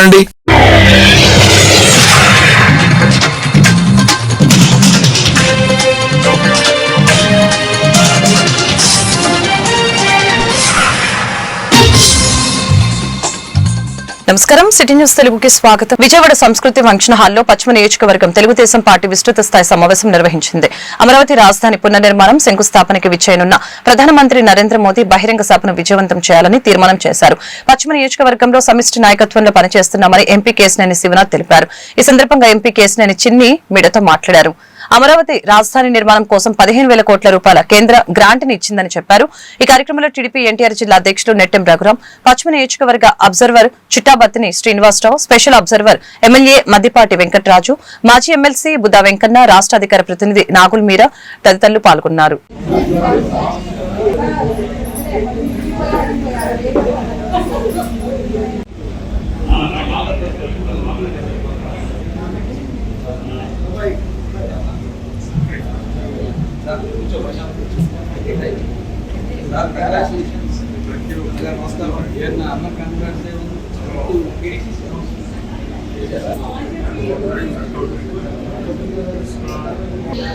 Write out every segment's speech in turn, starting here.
కొనండి నమస్కారం. City news తెలుగుకి స్వాగతం. విజయవాడ సంస్కృతి ఫంక్షన్ హాల్లో పశ్చిమ నియోజకవర్గం తెలుగుదేశం పార్టీ విస్తృత స్థాయి సమావేశం నిర్వహించింది. అమరావతి రాజధాని పునర్నిర్మాణం శంకుస్థాపనకి విచ్చేయనున్న ప్రధానమంత్రి నరేంద్ర మోదీ బహిరంగ సభను విజయవంతం చేయాలని తీర్మానం చేశారు. పశ్చిమ నియోజకవర్గంలో సమిష్టి నాయకత్వంలో పనిచేస్తున్నామని ఎంపీ కేసినేని శివనాథ్ తెలిపారు. ఈ సందర్భంగా ఎంపీ కేసినేని చిన్ని మీడియాతో మాట్లాడారు. అమరావతి రాజధాని నిర్మాణం కోసం పదిహేను వేల కోట్ల రూపాయల కేంద్ర గ్రాంట్ని ఇచ్చిందని చెప్పారు. ఈ కార్యక్రమంలో టీడీపీ ఎన్టీఆర్ జిల్లా అధ్యక్షుడు నెట్టెం రఘురాం పశ్చిమ నియోజకవర్గ observer Chittabathini Srinivasarao special observer MLA Maddipati Venkatraju మాజీ ఎమ్మెల్సీ బుద్దా వెంకన్న రాష్ట్ర అధికార ప్రతినిధి నాగుల్ మీరా తదితరులు పాల్గొన్నారు.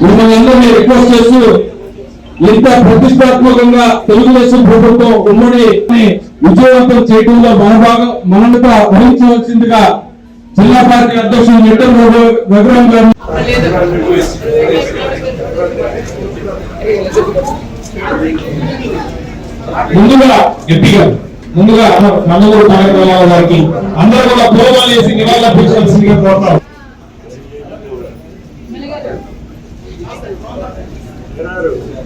మిమ్మల్ని అందరినీ రిక్వెస్ట్ చేస్తూ ఇంత ప్రతిష్టాత్మకంగా తెలుగుదేశం ప్రభుత్వం ఉమ్మడి విజయవంతం చేయడంలో మన భాగం మనంతా వహించవలసిందిగా జిల్లా పార్టీ అధ్యక్షుడు నిట్టం రఘురామ్ గారు. ముందుగా గట్టిగా ముందుగా నందమూరు తారక రామారావు గారికి అందరూ కూడా పూలమాలు వేసి నివాళులు అర్పించవలసిందిగా కోరుతాం మరి ఈ రోజు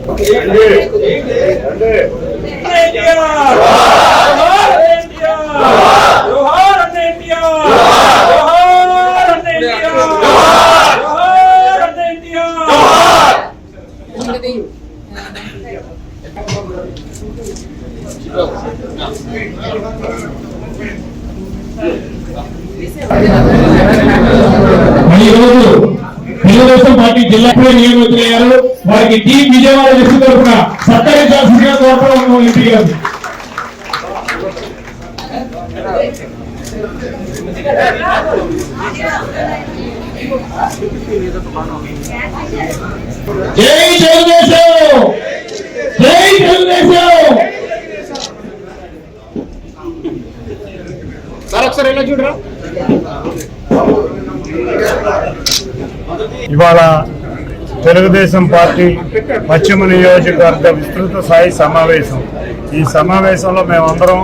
తెలుగుదేశం పార్టీ జిల్లా నియోజకవర్గారు వారికి టీ విజయవాడ డిస్ట్రిక్ట్ తరఫున సత్కరించాల్సిందిగా కోరుతున్నాం ఎంపీ గారు. జై తెలుగుదేశం! జై తెలుగుదేశం! సార్ ఒకసారి ఇలా చూడరా? ఇవాళ తెలుగుదేశం పార్టీ పశ్చిమ నియోజకవర్గ విస్తృత స్థాయి సమావేశం. ఈ సమావేశంలో మేమందరం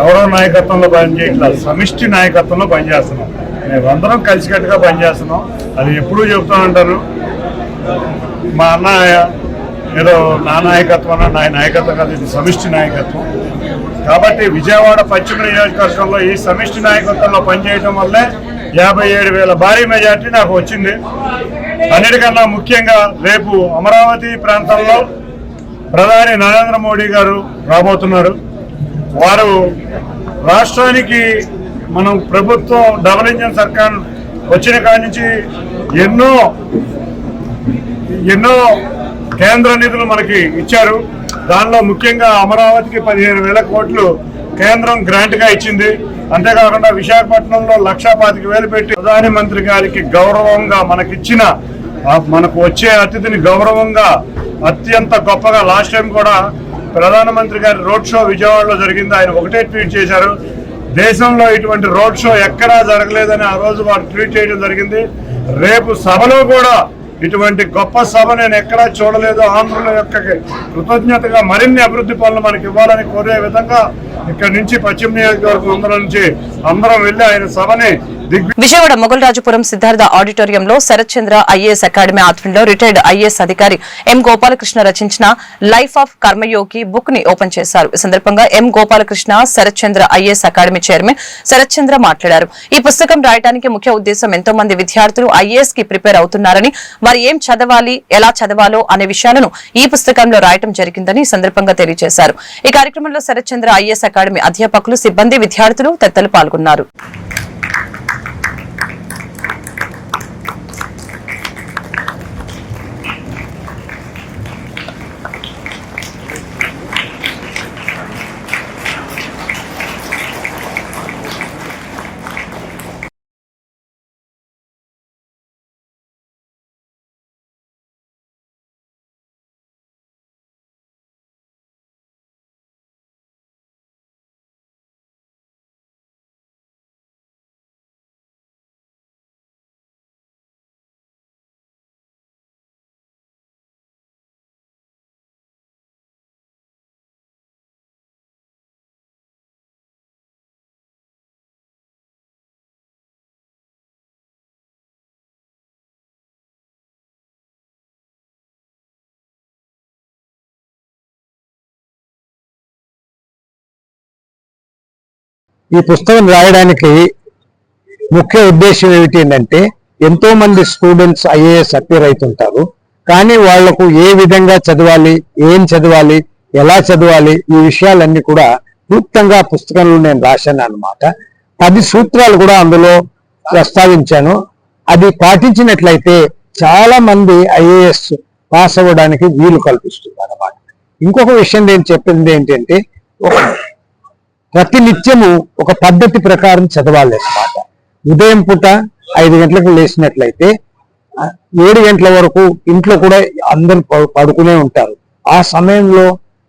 ఎవరో నాయకత్వంలో పనిచేయట్లేదు సమిష్టి నాయకత్వంలో పనిచేస్తున్నాం. మేమందరం కలిసికట్టుగా పనిచేస్తున్నాం. అది ఎప్పుడూ చెప్తా ఉంటాను. మా అన్న ఏదో నా నాయకత్వం నా నాయకత్వం కాదు ఇది సమిష్టి నాయకత్వం. కాబట్టి విజయవాడ పశ్చిమ నియోజకవర్గంలో ఈ సమిష్టి నాయకత్వంలో పనిచేయడం వల్లే యాభై ఏడు వేల భారీ మెజార్టీ నాకు వచ్చింది. అన్నిటికన్నా ముఖ్యంగా రేపు అమరావతి ప్రాంతంలో ప్రధాని నరేంద్ర మోడీ గారు రాబోతున్నారు. వారు రాష్ట్రానికి మనం ప్రభుత్వం డబుల్ ఇంజన్ సర్కార్ వచ్చిన కాడి నుంచి ఎన్నో ఎన్నో కేంద్ర నిధులు మనకి ఇచ్చారు. దానిలో ముఖ్యంగా అమరావతికి పదిహేను వేల కోట్లు కేంద్రం గ్రాంట్గా ఇచ్చింది. అంతేకాకుండా విశాఖపట్నంలో లక్షా పాతిక వేలు పెట్టి ప్రధానమంత్రి గారికి గౌరవంగా మనకిచ్చిన మనకు వచ్చే అతిథిని గౌరవంగా అత్యంత గొప్పగా లాస్ట్ టైం కూడా ప్రధానమంత్రి గారి రోడ్ షో విజయవాడలో జరిగింది. ఆయన ఒకటే ట్వీట్ చేశారు. దేశంలో ఇటువంటి రోడ్ షో ఎక్కడా జరగలేదని ఆ రోజు వారు ట్వీట్ చేయడం జరిగింది. రేపు సభలో కూడా ఇటువంటి గొప్ప సభ నేను ఎక్కడా చూడలేదు. ఆంధ్రుల యొక్క కృతజ్ఞతగా మరిన్ని అభివృద్ధి పనులు మనకి ఇవ్వాలని కోరే విధంగా ఇక్కడ నుంచి పశ్చిమ నియోజకవర్గం అందరం నుంచి అందరం వెళ్ళి ఆయన సభని విజయవాడ మొగల్రాజుపురం సిద్ధార్థ ఆడిటోరియంలో శరత్ చంద్ర ఐఏఎస్ అకాడమీ ఆధ్వర్యంలో రిటైర్డ్ ఐఏఎస్ అధికారి ఎం గోపాలకృష్ణ రచించిన లైఫ్ ఆఫ్ కర్మయోగి బుక్ని ఓపెన్ చేశారు. ఈ సందర్భంగా M Gopalakrishna Sarath Chandra IAS academy chairman Sarath Chandra మాట్లాడారు. ఈ పుస్తకం రాయడానికి ముఖ్య ఉద్దేశం ఎంతో మంది విద్యార్థులు ఐఏఎస్కి ప్రిపేర్ అవుతున్నారని వారు ఏం చదవాలి ఎలా చదవాలో అనే విషయాలను ఈ పుస్తకంలో రాయటం జరిగిందని ఈ సందర్భంగా తెలియజేశారు. ఈ కార్యక్రమంలో శరత్ చంద్ర ఐఏఎస్ అకాడమీ అధ్యాపకులు సిబ్బంది విద్యార్థులు తదితరులు పాల్గొన్నారు. ఈ పుస్తకం రాయడానికి ముఖ్య ఉద్దేశం ఏమిటి అంటే ఎంతో మంది స్టూడెంట్స్ ఐఏఎస్ అపీర్ అవుతుంటారు. కానీ వాళ్ళకు ఏ విధంగా చదవాలి ఏం చదవాలి ఎలా చదవాలి ఈ విషయాలన్నీ కూడా క్లుప్తంగా పుస్తకంలో నేను రాశాను అన్నమాట. పది సూత్రాలు కూడా అందులో ప్రస్తావించాను. అది పాటించినట్లయితే చాలా మంది ఐఏఎస్ పాస్ అవ్వడానికి వీలు కల్పిస్తుంది అనమాట ఇంకొక విషయం నేను చెప్పింది ఏంటంటే ఒక ప్రతి నిత్యము ఒక పద్ధతి ప్రకారం చదవాలి అన్నమాట ఉదయం పూట ఐదు గంటలకు లేచినట్లయితే ఏడు గంటల వరకు ఇంట్లో కూడా అందరూ పడుకునే ఉంటారు. ఆ సమయంలో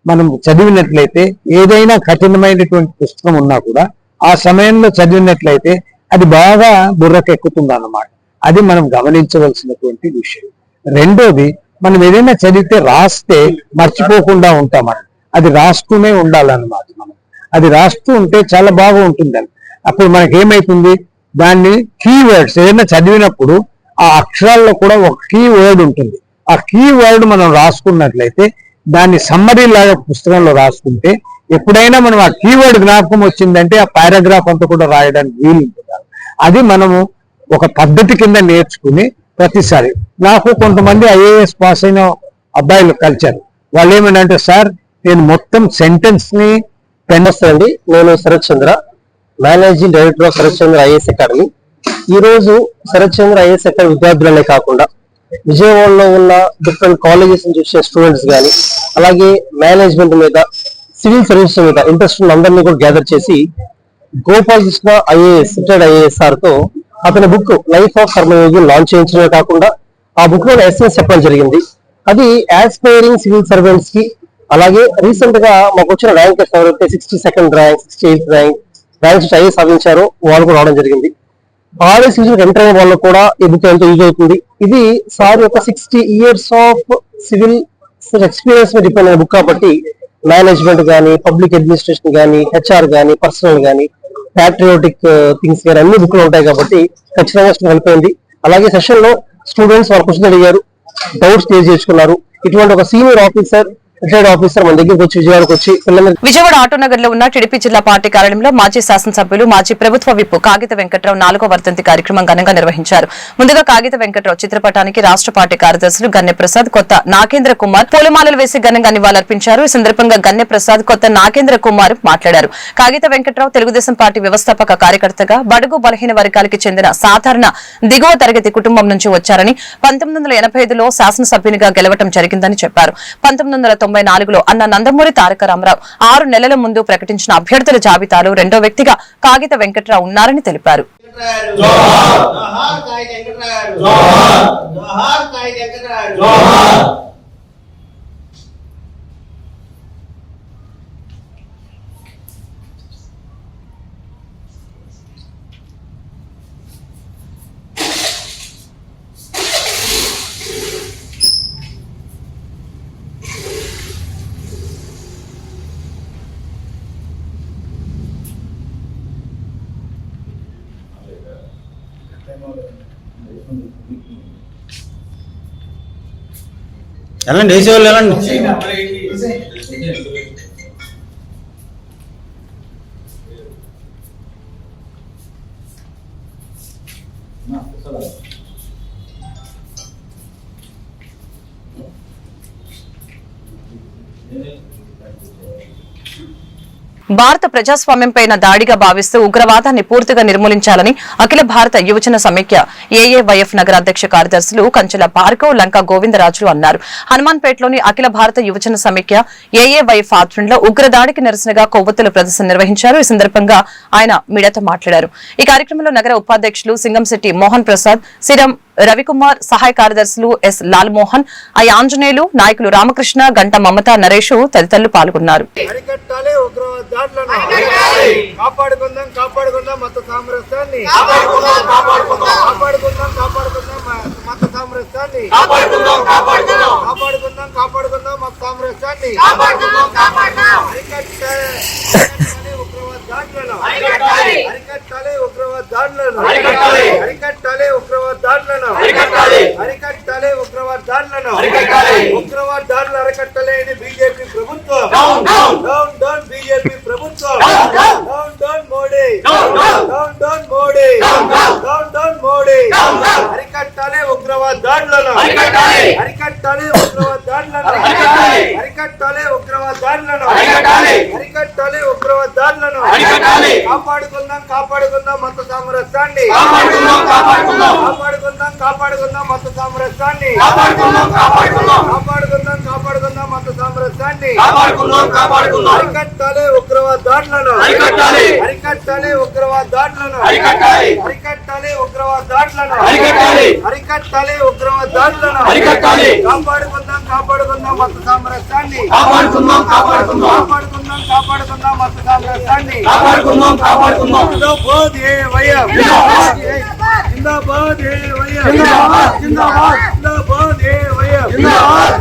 మనం చదివినట్లయితే ఏదైనా కఠినమైనటువంటి పుస్తకం ఉన్నా కూడా ఆ సమయంలో చదివినట్లయితే అది బాగా బుర్రకెక్కుతుంది అన్నమాట అది మనం గమనించవలసినటువంటి విషయం. రెండోది మనం ఏదైనా చదివితే రాస్తే మర్చిపోకుండా ఉంటాం అది రాస్తూనే ఉండాలన్నమాట మనం. అది రాస్తూ ఉంటే చాలా బాగా ఉంటుందని అప్పుడు మనకి ఏమైతుంది దాన్ని కీవర్డ్స్ ఏదైనా చదివినప్పుడు ఆ అక్షరాల్లో కూడా ఒక కీ వర్డ్ ఉంటుంది. ఆ కీ వర్డ్ మనం రాసుకున్నట్లయితే దాన్ని సమ్మరీ లాగా పుస్తకంలో రాసుకుంటే ఎప్పుడైనా మనం ఆ కీవర్డ్ జ్ఞాపకం వచ్చిందంటే ఆ పారాగ్రాఫ్ అంతా కూడా రాయడానికి వీలు అది మనము ఒక పద్ధతి కింద నేర్చుకుని ప్రతిసారి నాకు కొంతమంది ఐఏఎస్ పాస్ అయిన అబ్బాయిలు కలిచారు వాళ్ళు ఏమంటే సార్ నేను మొత్తం సెంటెన్స్ని నమస్తే అండి నేను Sarath Chandra managing director of Sarath Chandra IAS academy ఈ రోజు శరత్ చంద్ర ఐఏఎస్ అకాడమీ విద్యార్థులనే కాకుండా విజయవాడలో ఉన్న డిఫరెంట్ కాలేజెస్ నుంచి వచ్చే స్టూడెంట్స్ కానీ అలాగే మేనేజ్మెంట్ మీద సివిల్ సర్వీసెస్ మీద ఇంట్రెస్ట్ ఉన్న అందరినీ కూడా గ్యాదర్ చేసి గోపాల్ కృష్ణ ఐఏఎస్ రిటైర్డ్ ఐఏఎస్ఆర్తో అతని book life of Karmayogi launch చేయించడమే కాకుండా ఆ బుక్లో ఎస్ఎస్ చెప్పడం జరిగింది. అది ఆస్పైరింగ్ సివిల్ సర్వెంట్స్కి అలాగే రీసెంట్గా మాకు వచ్చిన ర్యాంక్ ఎవరైతే sixty second rank sixty eighth rank ranks IAS సాధించారో. వాళ్ళు కూడా రావడం జరిగింది. ఆర్ఎస్ యూజర్ ఎంటర్ అయిన వాళ్ళకు కూడా ఈ బుక్ ఎంతో యూజ్ అవుతుంది. ఇది సార్ యొక్క sixty years of civil experience మీద డిపెండ్ అయిన బుక్ కాబట్టి మేనేజ్మెంట్ కానీ పబ్లిక్ అడ్మినిస్ట్రేషన్ కానీ హెచ్ఆర్ కానీ పర్సనల్ కానీ ప్యాట్రియోటిక్ థింగ్స్ కానీ అన్ని బుక్లు ఉంటాయి కాబట్టి ఖచ్చితంగా హెల్ప్ అయింది అలాగే సెషన్లో స్టూడెంట్స్ వాళ్ళు క్వశ్చన్ అడిగారు. డౌట్స్ క్లియర్ చేసుకున్నారు ఇటువంటి ఒక సీనియర్ ఆఫీసర్ రిటైర్డ్ ఆఫీసర్ మన దగ్గరికి వచ్చి విజయవాడకు వచ్చి విజయవాడ ఆటోనగర్లో ఉన్న టీడీపీ జిల్లా పార్టీ కార్యాలయంలో మాజీ శాసనసభ్యులు మాజీ ప్రభుత్వ విప్పు కాగిత వెంకట్రావు నాలుగో వర్ధంతి కార్యక్రమం ఘనంగా నిర్వహించారు. ముందుగా కాగిత వెంకట్రావు చిత్రపటానికి రాష్ట్ర పార్టీ కార్యదర్శులు గన్నె ప్రసాద్ కొత్త నాగేంద్ర కుమార్ పూలమాలలు వేసి ఘనంగా నివాళులర్పించారు. ఈ సందర్భంగా గన్నె ప్రసాద్ కొత్త నాగేంద్ర కుమార్ మాట్లాడారు. కాగిత వెంకట్రావు తెలుగుదేశం పార్టీ వ్యవస్థాపక కార్యకర్తగా బడుగు బలహీన వర్గాలకి చెందిన సాధారణ దిగువ తరగతి కుటుంబం నుంచి వచ్చారని పంతొమ్మిది వందల ఎనభై ఐదులో శాసనసభ్యునిగా గెలవటం జరిగిందని చెప్పారు. పంతొమ్మిది వందల తొంభై నాలుగులో అన్న నందమూరి తారక రామారావు ఆరు నెలల ముందు ప్రకటించిన అభ్యర్థుల జాబితాలో రెండో వ్యక్తిగా కాగిత వెంకట్రావు ఉన్నారని తెలిపారు వెళ్ళండి కాగిత వెంకటరావు వెళ్ళండి. వేసే వాళ్ళు భారత ప్రజాస్వామ్యంపైన దాడిగా భావిస్తూ ఉగ్రవాదాన్ని పూర్తిగా నిర్మూలించాలని అఖిల భారత యువజన సమైక్య ఏఏవైఎఫ్ నగర అధ్యక్ష కార్యదర్శులు కంచెల భార్గవ్ లంక గోవిందరాజులు అన్నారు. హనుమాన్పేటలోని అఖిల భారత యువజన సమైక్య ఏఏవైఎఫ్ ఆధ్వర్యంలో ఉగ్రదాడికి నిరసనగా కొవ్వొత్తుల ప్రదర్శన నిర్వహించారు. ఈ సందర్భంగా ఆయన మీడియాతో మాట్లాడారు. ఈ కార్యక్రమంలో నగర ఉపాధ్యక్షులు సింగంశెట్టి మోహన్ ప్రసాద్ సిరం రవికుమార్ సహాయ కార్యదర్శులు ఎస్ లాల్మోహన్ ఐ ఆంజనేయులు నాయకులు రామకృష్ణ గంట మమత నరేష్ తదితరులు పాల్గొన్నారు. కాపాడుకుందాం కాపాడుకుందాం మత సామరస్యాన్ని కాపాడుకుందాం కాపాడుకుందాం మత సామరస్యాన్ని కాపాడుకుందాం కాపాడుకుందాం మత సామరస్యాన్ని అరికట్టాలి ఉగ్రవాద దాడులను అరికట్టాలి ఉగ్రవాద దాడులను అరికట్టాలి ఉగ్రవాద దాడులను అరికట్టాలి దాడులను ఉగ్రవాద దాడులు అరికట్టలేని బీజేపీ ప్రభుత్వం. Down down. బీజేపీ ప్రభుత్వం. Down down. Modi. Down down. Modi. Down down. Modi. అరికట్టాలి ఉగ్రవాద దాడులను అరికట్టాలి ఉగ్రవాద దాడులను అరికట్టాలి ఉగ్రవాద దాడులను అరికట్టాలి ఉగ్రవాద దాడులను కాపాడుకుందాం కాపాడుకుందాం మత సామరస్యాన్ని. కాపాడుకుందాం. కాపాడుకుందాం మత సామరస్యాన్ని కాపాడుకుందాం కాపాడుకుందాం. మత సామరస్యాన్ని అరికట్టాలి ఉగ్రవాద దాడులను అరికట్టాలి ఉగ్రవాద దాడులను అరికట్టాలి ఉగ్రవాద దాడులను అరికట్టాలి ఉగ్రవాద దాడులను కాపాడుకుందాం కాపాడుకుందాం మత సామరస్యాన్ని కాపాడుకుందాం కాపాడుకుందాం. కాపాడుకుందాం మత సామరస్యాన్ని జిందాబాద్ ఏ వయం జిందాబాద్ ఏ వయం జిందాబాద్ జిందాబాద్ ఏ వయం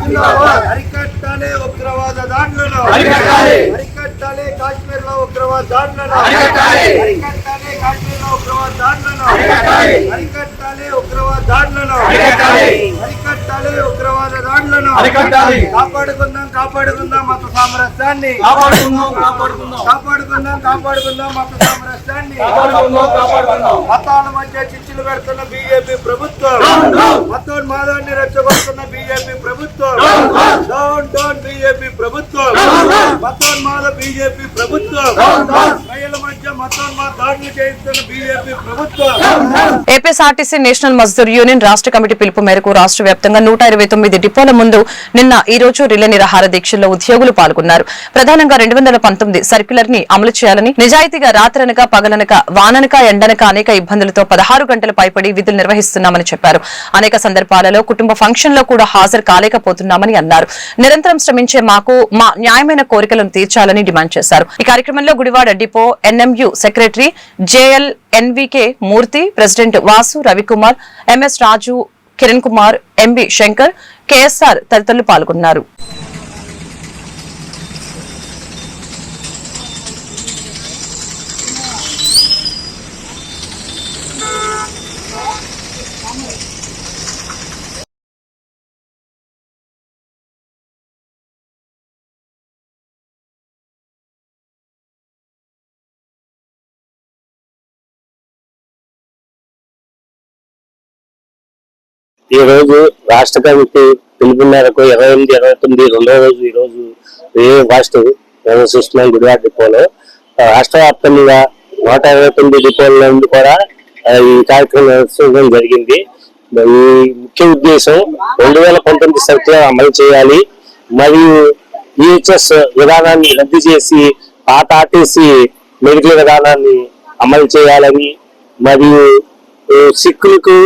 జిందాబాద్ అరికట్టాలి ఉగ్రవాద దాడులను అరికట్టాలి కాశ్మీర్లో ఉగ్రవాద దాడులను అరికట్టాలి కాశ్మీర్లో ఉగ్రవాద దాడులను అరికట్టాలి ఉగ్రవాద దాడులను అరికట్టాలి ఉగ్రవాద దాడులను కాపాడుకుందాం కాపాడుకుందాం మత సామరస్యాన్ని కాపాడుకుందాం కాపాడుకుందాం. కాపాడుకుందాం కాపాడుకుందాం మత సామరస్యాన్ని మతాల మధ్య చిచ్చులు పెడుతున్న బీజేపీ ప్రభుత్వం. మతోన్మాదాన్ని రెచ్చగొడుతున్న బీజేపీ ప్రభుత్వం. డౌన్ డౌన్ బీజేపీ ప్రభుత్వం. మతోన్మాద బీజేపీ ప్రభుత్వం. ప్రజల ఏపీఎస్ఆర్టీసీ నేషనల్ మజ్దూర్ యూనియన్ రాష్ట్ర కమిటీ పిలుపు మేరకు రాష్ట్ర వ్యాప్తంగా నూట ఇరవై తొమ్మిది డిపోల ముందు నిన్న ఈ రోజు రిలే నిరాహార దీక్షల్లో ఉద్యోగులు పాల్గొన్నారు. ప్రధానంగా రెండు వందల పంతొమ్మిది సర్క్యులర్ని అమలు చేయాలని నిజాయితీగా రాత్రనక పగలనక వాననక ఎండనక అనేక ఇబ్బందులతో పదహారు గంటలు పైపడి విధులు నిర్వహిస్తున్నామని చెప్పారు. అనేక సందర్భాలలో కుటుంబ ఫంక్షన్లో కూడా హాజరు కాలేకపోతున్నామని అన్నారు. నిరంతరం శ్రమించే మాకు మా న్యాయమైన కోరికలను తీర్చాలని డిమాండ్ చేశారు. ఈ కార్యక్రమంలో Gudivada depot NMU secretary JL NVK Murthy president Vasu Ravikumar MS Raju Kiran Kumar MB Shankar KSR తదితరులు పాల్గొన్నారు. ఈ రోజు రాష్ట్ర కమిటీ పిలుపు మేరకు ఇరవై ఎనిమిది ఇరవై తొమ్మిది రెండో రోజు ఈ రోజు ఏ ఫాస్ట్ నిర్వహిస్తున్నాం గుడివాడ డిపోలో రాష్ట్ర వ్యాప్తంగా నూట ఇరవై తొమ్మిది డిపోల నుండి కూడా ఈ కార్యక్రమం నిర్వహించడం జరిగింది. ఈ ముఖ్య ఉద్దేశం రెండు వేల పంతొమ్మిది సర్కులర్ అమలు చేయాలి. మరియు ఈహెచ్ఎస్ విధానాన్ని రద్దు చేసి పాత ఆర్టీసీ మెడికల్ విధానాన్ని అమలు చేయాలని మరియు సిక్కులకు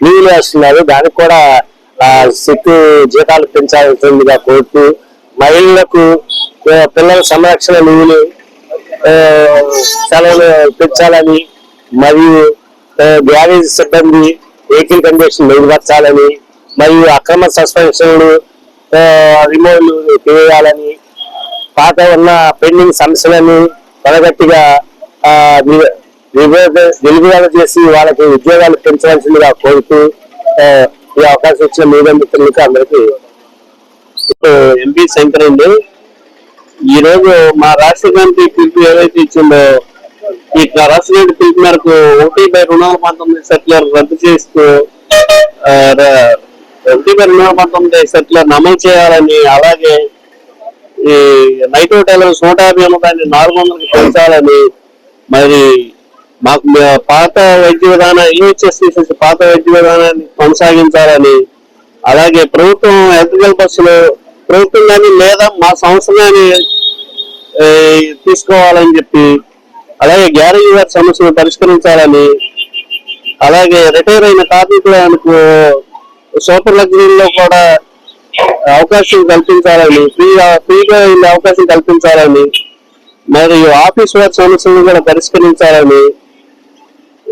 లీవ్ వేస్తున్నారు దానికి కూడా శక్తి జీతాలు పెంచాల్సిందిగా కోర్టు మహిళలకు పిల్లల సంరక్షణ లీవులు సెలవులు పెంచాలని మరియు గ్యారేజ్ సిబ్బంది వెహికల్ కండిషన్ మెరుగుపరచాలని మరియు అక్రమ సస్పెన్షన్లు రిమోవ్లు చేయాలని పాత ఉన్న పెండింగ్ సమస్యలను త్వరగట్టిగా నిలుపుదల చేసి వాళ్ళకి ఉద్యోగాలు పెంచవలసిందిగా కోరుతూ ఈ అవకాశం ఇచ్చిన మీడియా మిత్రులకి అందరికీ ఇప్పుడు ఎంపీ శంకర్ అండి ఈ రోజు మా రాష్ట్ర కమిటీ పిలుపు ఏదైతే ఇచ్చిందో ఈ రాష్ట్ర కమిటీ పిలుపు మేరకు ఒకటి బై రెండు వందల పంతొమ్మిది రద్దు చేస్తూ ఒకటి బై రెండు వందల పంతొమ్మిది సెట్లర్ అమలు చేయాలని అలాగే ఈ నైట్ హోటల్ నూట యాభై ఉన్నదాన్ని నాలుగు వందలకి పెంచాలని మరి మాకు పాత వైద్య విధానం ఈహెచ్ఎస్ తీసేసి పాత వైద్య విధానాన్ని కొనసాగించాలని అలాగే ప్రభుత్వం ఎలక్ట్రికల్ బస్సులు ప్రభుత్వం కానీ లేదా మా సంస్థ కానీ తీసుకోవాలని చెప్పి అలాగే గ్యారేజ్ వారి సమస్యను పరిష్కరించాలని అలాగే రిటైర్ అయిన కార్మికులకు సూపర్ లగ్జరీలో కూడా అవకాశం కల్పించాలని ఫ్రీగా ఫ్రీగా వెళ్ళే అవకాశం కల్పించాలని మరియు ఆఫీస్ వారి సమస్యలను కూడా పరిష్కరించాలని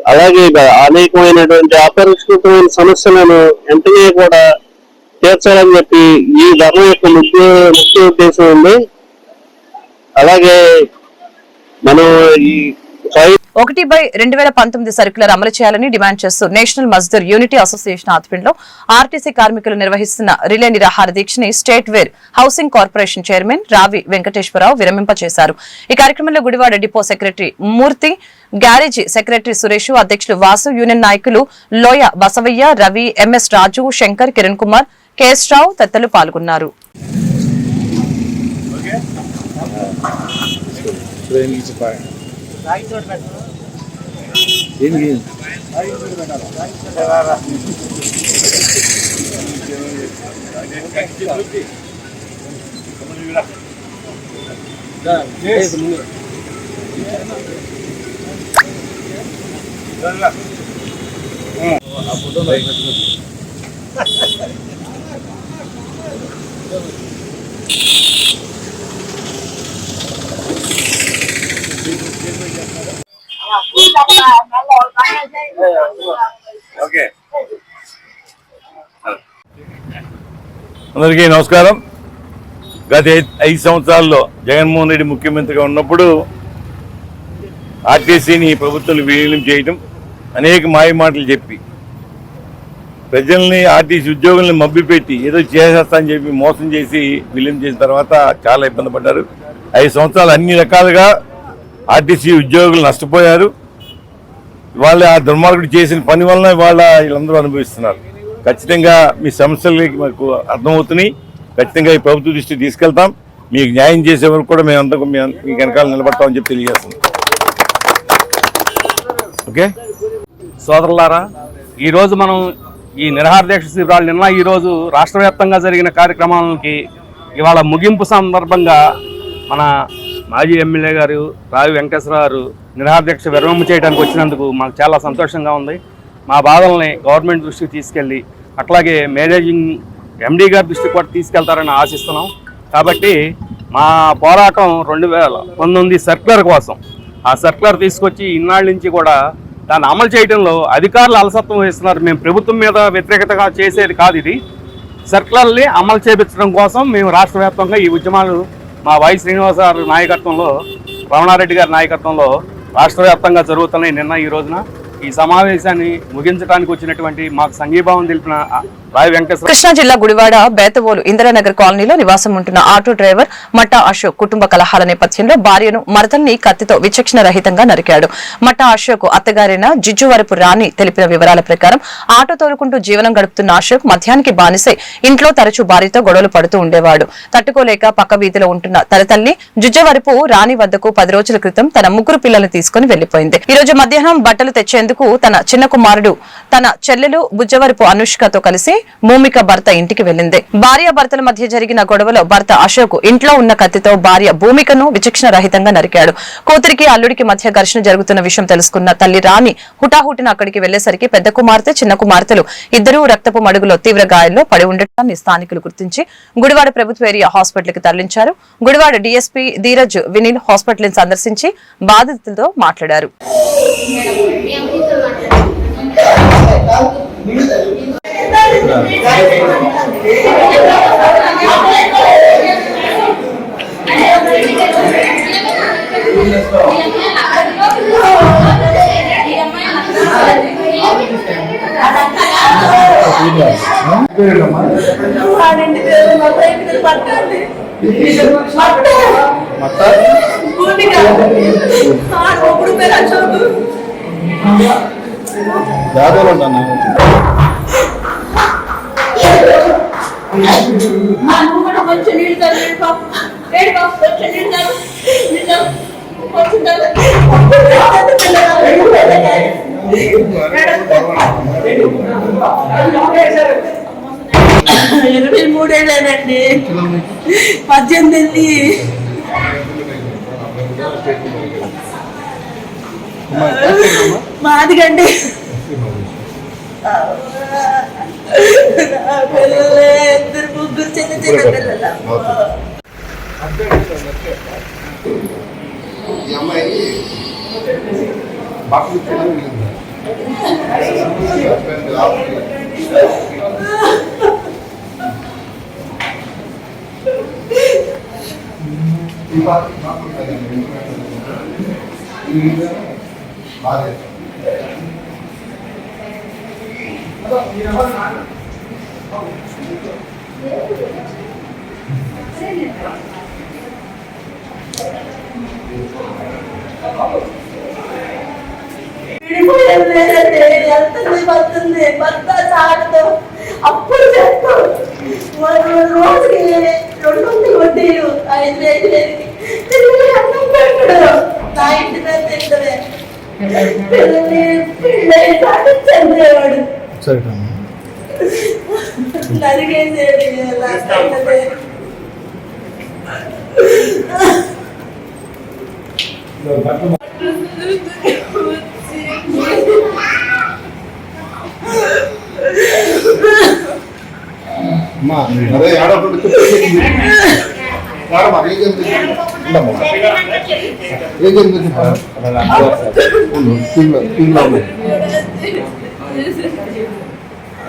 అలాగే అనేకమైనటువంటి అపరిష్కృతమైన సమస్యలను వెంటనే కూడా తీర్చాలని చెప్పి ఈ ధర్మ యొక్క ముఖ్య ముఖ్య ఉద్దేశం ఉంది. అలాగే మనం ఈ ఒకటి బై రెండు వేల పంతొమ్మిది సర్క్యులర్ అమలు చేయాలని డిమాండ్ చేస్తూ నేషనల్ మజ్దూర్ యూనిటీ అసోసియేషన్ ఆధ్వర్యంలో ఆర్టీసీ కార్మికులు నిర్వహిస్తున్న రిలే నిరాహార దీక్షని state warehousing corporation chairman Ravi Venkateswararao విరమింపచేశారు. ఈ కార్యక్రమంలో Gudivada depot secretary Murthy garage secretary Suresh అధ్యక్షులు వాసు యూనియన్ నాయకులు లోయ బసవయ్య రవి ఎంఎస్ రాజు శంకర్ కిరణ్ కుమార్ కేఎస్ రావు తదితరులు పాల్గొన్నారు. ఏంటి ఆ ఫోటో Thank you. అందరికీ నమస్కారం. గత ఐదు సంవత్సరాల్లో జగన్మోహన్ రెడ్డి ముఖ్యమంత్రిగా ఉన్నప్పుడు ఆర్టీసీని ప్రభుత్వం విలీనం చేయటం అనేక మాయ మాటలు చెప్పి ప్రజల్ని ఆర్టీసీ ఉద్యోగుల్ని మబ్బిపెట్టి ఏదో చేసేస్తా అని చెప్పి మోసం చేసి విలీనం చేసిన తర్వాత చాలా ఇబ్బంది పడ్డారు. ఐదు సంవత్సరాలు అన్ని రకాలుగా ఆర్టీసీ ఉద్యోగులు నష్టపోయారు. వాళ్ళ ఆ దుర్మార్గుడు చేసిన పని వలన వాళ్ళ వీళ్ళందరూ అనుభవిస్తున్నారు. ఖచ్చితంగా మీ సమస్యలకి మాకు అర్థమవుతున్నాయి. ఖచ్చితంగా ఈ ప్రభుత్వ దృష్టికి తీసుకెళ్తాం. మీకు న్యాయం చేసే వరకు కూడా మేము అంతా మీ మీ వెనకాల నిలబడతామని చెప్పి తెలియజేస్తున్నాం. ఓకే? సోదరులారా ఈరోజు మనం ఈ నిరహార దీక్ష శిబిరాలు నిన్న ఈరోజు రాష్ట్ర వ్యాప్తంగా జరిగిన కార్యక్రమాలకి ఇవాళ ముగింపు సందర్భంగా మన మాజీ ఎమ్మెల్యే గారు రావి వెంకటేశ్వరరావు నిరాధ్యక్ష నిరహార విరమణ చేయడానికి వచ్చినందుకు మాకు చాలా సంతోషంగా ఉంది. మా బాధల్ని గవర్నమెంట్ దృష్టికి తీసుకెళ్ళి అట్లాగే మేనేజింగ్ ఎండీ గారి దృష్టికి కూడా తీసుకెళ్తారని ఆశిస్తున్నాం. కాబట్టి మా పోరాటం రెండు వేల పంతొమ్మిది సర్క్యులర్ కోసం. ఆ సర్క్యులర్ తీసుకొచ్చి ఇన్నాళ్ళ నుంచి కూడా దాన్ని అమలు చేయడంలో అధికారులు అలసత్వం వహిస్తున్నారు మేము ప్రభుత్వం మీద వ్యతిరేకతగా చేసేది కాదు ఇది. సర్క్యులర్ని అమలు చేపించడం కోసం మేము రాష్ట్ర వ్యాప్తంగా ఈ ఉద్యమాలు మా వై శ్రీనివాస గారి నాయకత్వంలో రమణారెడ్డి గారి నాయకత్వంలో రాష్ట్ర వ్యాప్తంగా జరుగుతున్నాయి నిన్న ఈ రోజున ఈ సమావేశాన్ని ముగించడానికి వచ్చినటువంటి మాకు సంఘీభావం తెలిపిన కృష్ణా జిల్లా గుడివాడ బేతవోలు ఇందిరానగర్ కాలనీలో నివాసం ఉంటున్న ఆటో డ్రైవర్ మట్టా అశోక్ కుటుంబ కలహాల నేపథ్యంలో భార్యను మరతల్ని కత్తితో విచక్షణ రహితంగా నరికాడు. మట్టా అశోక్ అత్తగారైన జిజ్జువరపు రాణి తెలిపిన వివరాల ప్రకారం ఆటో తోలుకుంటూ జీవనం గడుపుతున్న అశోక్ మధ్యానికి బానిసై ఇంట్లో తరచూ భార్యతో గొడవలు పడుతూ ఉండేవాడు. తట్టుకోలేక పక్క వీధిలో ఉంటున్న తన తల్లి జుజ్జవరపు రాణి వద్దకు పది రోజుల క్రితం తన ముగ్గురు పిల్లల్ని తీసుకుని వెళ్ళిపోయింది ఈ రోజు మధ్యాహ్నం బట్టలు తెచ్చేందుకు తన చిన్న కుమారుడు తన చెల్లెలు బుజ్జవరపు అనుష్కతో కలిసి భూమిక భర్త ఇంటికి వెళ్ళింది భార్య భర్తల మధ్య జరిగిన గొడవలో భర్త అశోక్ ఇంట్లో ఉన్న కత్తితో భార్య భూమికను విచక్షణ రహితంగా నరికాడు. కూతురికి అల్లుడికి మధ్య ఘర్షణ జరుగుతున్న విషయం తెలుసుకున్న తల్లి రాణి హుటాహుటిన అక్కడికి వెళ్ళేసరికి పెద్ద కుమార్తె చిన్న కుమార్తెలు ఇద్దరూ రక్తపు మడుగులో తీవ్ర గాయాల్లో పడి ఉండటాన్ని స్థానికులు గుర్తించి గుడివాడ ప్రభుత్వ ఏరియా హాస్పిటల్కి తరలించారు. గుడివాడ డీఎస్పీ ధీరజ్ వినిల్ హాస్పిటల్ని సందర్శించి బాధితులతో మాట్లాడారు Thank you. వాడింటి పేరు మొత్తం ఇంటి ఆ ఒకడు పేరు అశోక్ ఆ నువ్వు కూడా ఇరవై మూడేళ్ళేనండి పద్దెనిమిది మాదిగండి. నా పిల్లలే ఇద్దరు ముగ్గురు చిన్న చిన్న పిల్లలు. విడిపోయేది లేదండి వెళ్తుంది వస్తుంది భర్త సాగుతో అప్పుడు చెప్తాం రోజుకి రెండు వందలు వడ్డీలు ఐదు వేలు వేలకి అన్నం పెట్టడం నా ఇంటి మీద తింటే పిల్లల్ని పిల్లలు కాదు చంపేవాడు నరిగేసేది ఎలా కట్టదే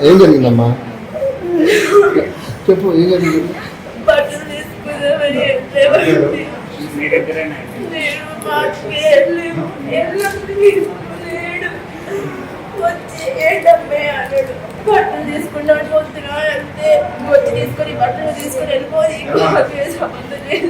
ఏం జరిగిందమ్మా? చెప్పు ఏం జరిగింది బట్టలు తీసుకున్నాడు పొద్దున వెళ్తే వచ్చి తీసుకొని బట్టలు తీసుకొని వెళ్ళిపోయి సంబంధం లేదు.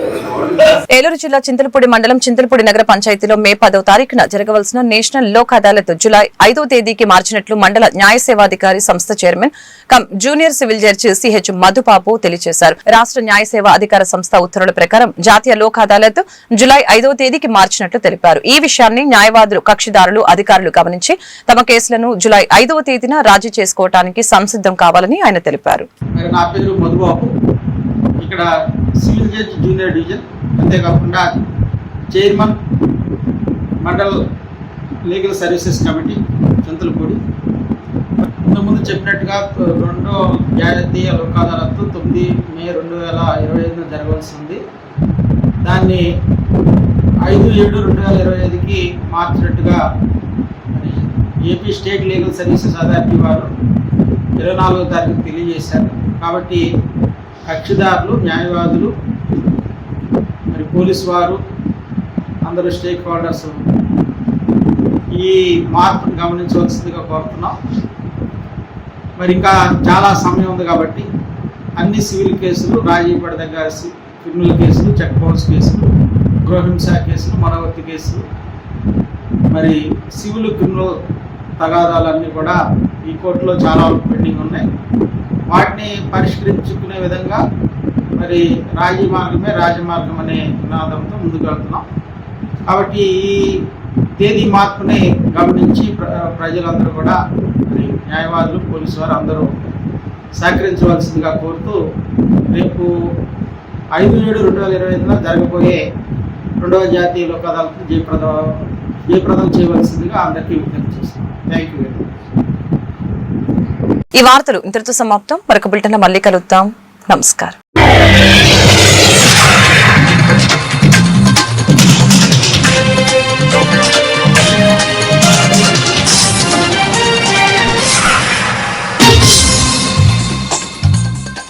ఏలూరు జిల్లా చింతలపూడి మండలం చింతలపూడి నగర పంచాయతీలో మే పదో తారీఖున జరగవలసిన నేషనల్ లోక్ అదాలత్ జులై ఐదో తేదీకి మార్చినట్లు మండల న్యాయ సేవాధికారి సంస్థ chairman cum junior civil judge CH Madhubabu తెలియజేశారు. రాష్ట్ర న్యాయ సేవా అధికార సంస్థ ఉత్తర్వుల ప్రకారం జాతీయ లోక్ అదాలత్ జులై ఐదో తేదీకి మార్చినట్లు తెలిపారు. ఈ విషయాన్ని న్యాయవాదులు కక్షిదారులు అధికారులు గమనించి తమ కేసులను జులై ఐదవ తేదీన రాజీ చేసుకోవడానికి సంసిద్ధం కావాలని ఆయన తెలిపారు. నా పేరు మధుబాబు. ఇక్కడ సివిల్ జడ్జి జూనియర్ డివిజన్ అంతేకాకుండా chairman mandal legal services committee Chintalapudi. ఇంతకుముందు చెప్పినట్టుగా రెండో జాతీయ లోక్ అదాలత్ తొమ్మిది మే రెండు వేల ఇరవై ఐదున జరగవలసి ఉంది. దాన్ని ఐదు ఏడు రెండు వేల ఇరవై ఐదుకి మార్చినట్టుగా AP state legal services authority వారు ఇరవై నాలుగో తారీఖు తెలియజేశారు. కాబట్టి కక్షిదారులు న్యాయవాదులు పోలీస్ వారు అందరూ స్టేక్ హోల్డర్స్. ఈ మార్పును గమనించవలసిందిగా కోరుతున్నాం. మరి ఇంకా చాలా సమయం ఉంది కాబట్టి అన్ని సివిల్ కేసులు రాజీ పడదగ్గ క్రిమినల్ కేసులు చెక్ బౌన్స్ కేసులు గృహహింస కేసులు మరవతి కేసులు. మరి సివిల్ క్రిమినల్ తగాదాలన్నీ కూడా ఈ కోర్టులో చాలా పెండింగ్ ఉన్నాయి. వాటిని పరిష్కరించుకునే విధంగా మరి రాజీ మార్గమే రాజమార్గం అనే నినాదంతో ముందుకెళ్తున్నాం కాబట్టి ఈ తేదీ మార్పుని గమనించి ప్ర- ప్రజలందరూ కూడా మరి న్యాయవాదులు పోలీసు వారు అందరూ సహకరించవలసిందిగా కోరుతూ రేపు ఐదు ఏడు రెండు వేల ఇరవై ఐదులో జరగబోయే రెండవ జాతీయ లోక్ అదాలత్ జయప్రద జయప్రదం చేయవలసిందిగా అందరికీ విజ్ఞప్తి చేస్తున్నాం. థ్యాంక్ యూ వెరీ ఈ వార్తలు ఇంతటితో సమాప్తం. మరొక బులెటిన్ మళ్ళీ కలుద్దాం. నమస్కారం.